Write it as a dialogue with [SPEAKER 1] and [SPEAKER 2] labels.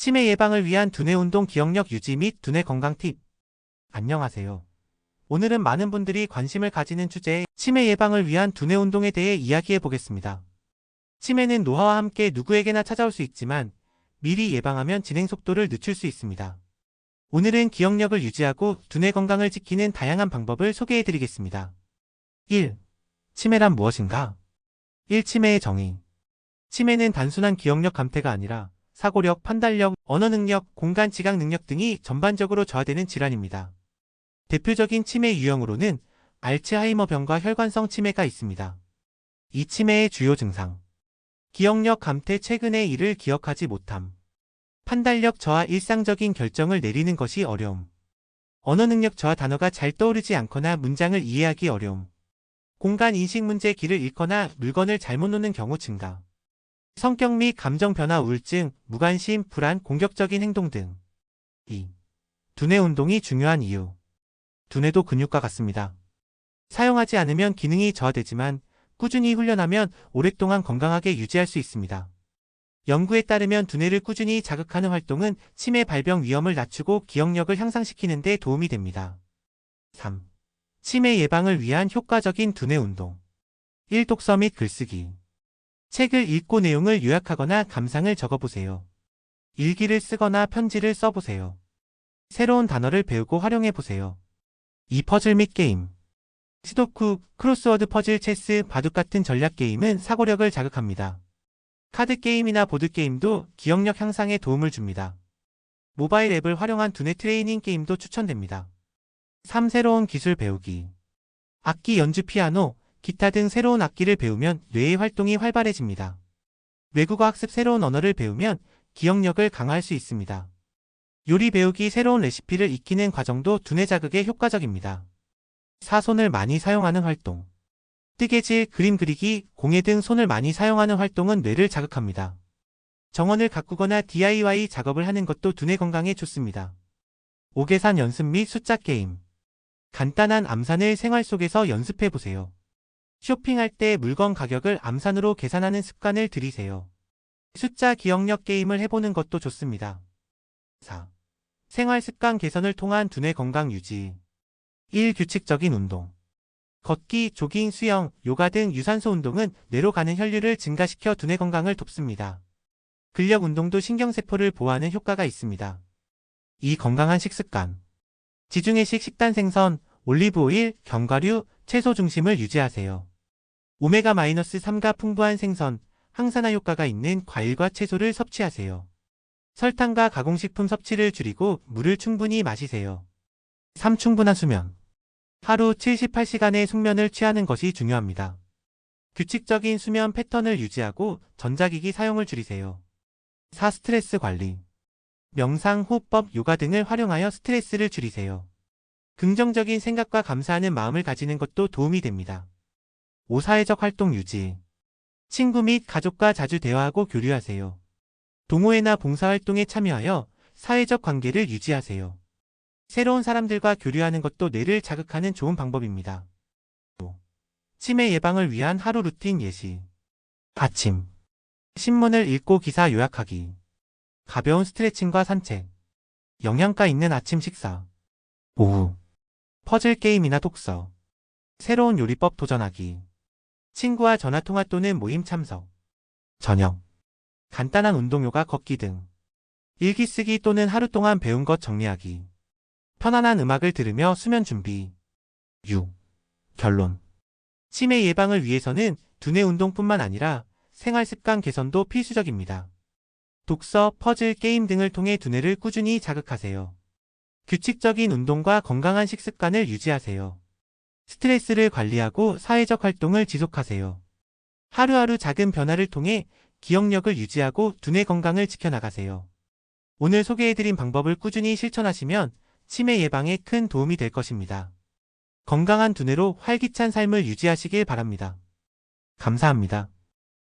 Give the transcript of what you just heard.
[SPEAKER 1] 치매 예방을 위한 두뇌 운동 기억력 유지 및 두뇌 건강 팁. 안녕하세요. 오늘은 많은 분들이 관심을 가지는 주제 치매 예방을 위한 두뇌 운동에 대해 이야기해 보겠습니다. 치매는 노화와 함께 누구에게나 찾아올 수 있지만 미리 예방하면 진행 속도를 늦출 수 있습니다. 오늘은 기억력을 유지하고 두뇌 건강을 지키는 다양한 방법을 소개해 드리겠습니다. 1. 치매란 무엇인가? 1. 치매의 정의. 치매는 단순한 기억력 감퇴가 아니라 사고력, 판단력, 언어 능력, 공간 지각 능력 등이 전반적으로 저하되는 질환입니다. 대표적인 치매 유형으로는 알츠하이머 병과 혈관성 치매가 있습니다. 이 치매의 주요 증상. 기억력 감퇴 최근의 일을 기억하지 못함. 판단력 저하 일상적인 결정을 내리는 것이 어려움. 언어 능력 저하 단어가 잘 떠오르지 않거나 문장을 이해하기 어려움. 공간 인식 문제 길을 잃거나 물건을 잘못 놓는 경우 증가. 성격 및 감정 변화 우울증, 무관심, 불안, 공격적인 행동 등. 2. 두뇌 운동이 중요한 이유. 두뇌도 근육과 같습니다. 사용하지 않으면 기능이 저하되지만 꾸준히 훈련하면 오랫동안 건강하게 유지할 수 있습니다. 연구에 따르면 두뇌를 꾸준히 자극하는 활동은 치매 발병 위험을 낮추고 기억력을 향상시키는 데 도움이 됩니다. 3. 치매 예방을 위한 효과적인 두뇌 운동. 1. 독서 및 글쓰기. 책을 읽고 내용을 요약하거나 감상을 적어보세요. 일기를 쓰거나 편지를 써보세요. 새로운 단어를 배우고 활용해보세요. 2. 퍼즐 및 게임. 스도쿠, 크로스워드 퍼즐, 체스, 바둑 같은 전략 게임은 사고력을 자극합니다. 카드 게임이나 보드 게임도 기억력 향상에 도움을 줍니다. 모바일 앱을 활용한 두뇌 트레이닝 게임도 추천됩니다. 3. 새로운 기술 배우기. 악기 연주 피아노, 기타 등 새로운 악기를 배우면 뇌의 활동이 활발해집니다. 외국어 학습 새로운 언어를 배우면 기억력을 강화할 수 있습니다. 요리 배우기 새로운 레시피를 익히는 과정도 두뇌 자극에 효과적입니다. 사손을 많이 사용하는 활동. 뜨개질, 그림 그리기, 공예 등 손을 많이 사용하는 활동은 뇌를 자극합니다. 정원을 가꾸거나 DIY 작업을 하는 것도 두뇌 건강에 좋습니다. 오계산 연습 및 숫자 게임. 간단한 암산을 생활 속에서 연습해 보세요. 쇼핑할 때 물건 가격을 암산으로 계산하는 습관을 들이세요. 숫자 기억력 게임을 해보는 것도 좋습니다. 4. 생활 습관 개선을 통한 두뇌 건강 유지. 1. 규칙적인 운동. 걷기, 조깅, 수영, 요가 등 유산소 운동은 뇌로 가는 혈류를 증가시켜 두뇌 건강을 돕습니다. 근력 운동도 신경세포를 보호하는 효과가 있습니다. 2. 건강한 식습관. 지중해식 식단 생선, 올리브오일, 견과류, 채소 중심을 유지하세요. 오메가-3가 풍부한 생선, 항산화 효과가 있는 과일과 채소를 섭취하세요. 설탕과 가공식품 섭취를 줄이고 물을 충분히 마시세요. 3. 충분한 수면. 하루 78시간의 숙면을 취하는 것이 중요합니다. 규칙적인 수면 패턴을 유지하고 전자기기 사용을 줄이세요. 4. 스트레스 관리. 명상, 호흡법, 요가 등을 활용하여 스트레스를 줄이세요. 긍정적인 생각과 감사하는 마음을 가지는 것도 도움이 됩니다. 5. 사회적 활동 유지. 친구 및 가족과 자주 대화하고 교류하세요. 동호회나 봉사활동에 참여하여 사회적 관계를 유지하세요. 새로운 사람들과 교류하는 것도 뇌를 자극하는 좋은 방법입니다. 5. 치매 예방을 위한 하루 루틴 예시. 아침. 신문을 읽고 기사 요약하기. 가벼운 스트레칭과 산책. 영양가 있는 아침 식사. 오후. 퍼즐 게임이나 독서. 새로운 요리법 도전하기. 친구와 전화통화 또는 모임 참석. 저녁. 간단한 운동요가 걷기 등. 일기 쓰기 또는 하루 동안 배운 것 정리하기. 편안한 음악을 들으며 수면 준비. 6. 결론. 치매 예방을 위해서는 두뇌 운동뿐만 아니라 생활 습관 개선도 필수적입니다. 독서, 퍼즐, 게임 등을 통해 두뇌를 꾸준히 자극하세요. 규칙적인 운동과 건강한 식습관을 유지하세요. 스트레스를 관리하고 사회적 활동을 지속하세요. 하루하루 작은 변화를 통해 기억력을 유지하고 두뇌 건강을 지켜나가세요. 오늘 소개해드린 방법을 꾸준히 실천하시면 치매 예방에 큰 도움이 될 것입니다. 건강한 두뇌로 활기찬 삶을 유지하시길 바랍니다. 감사합니다.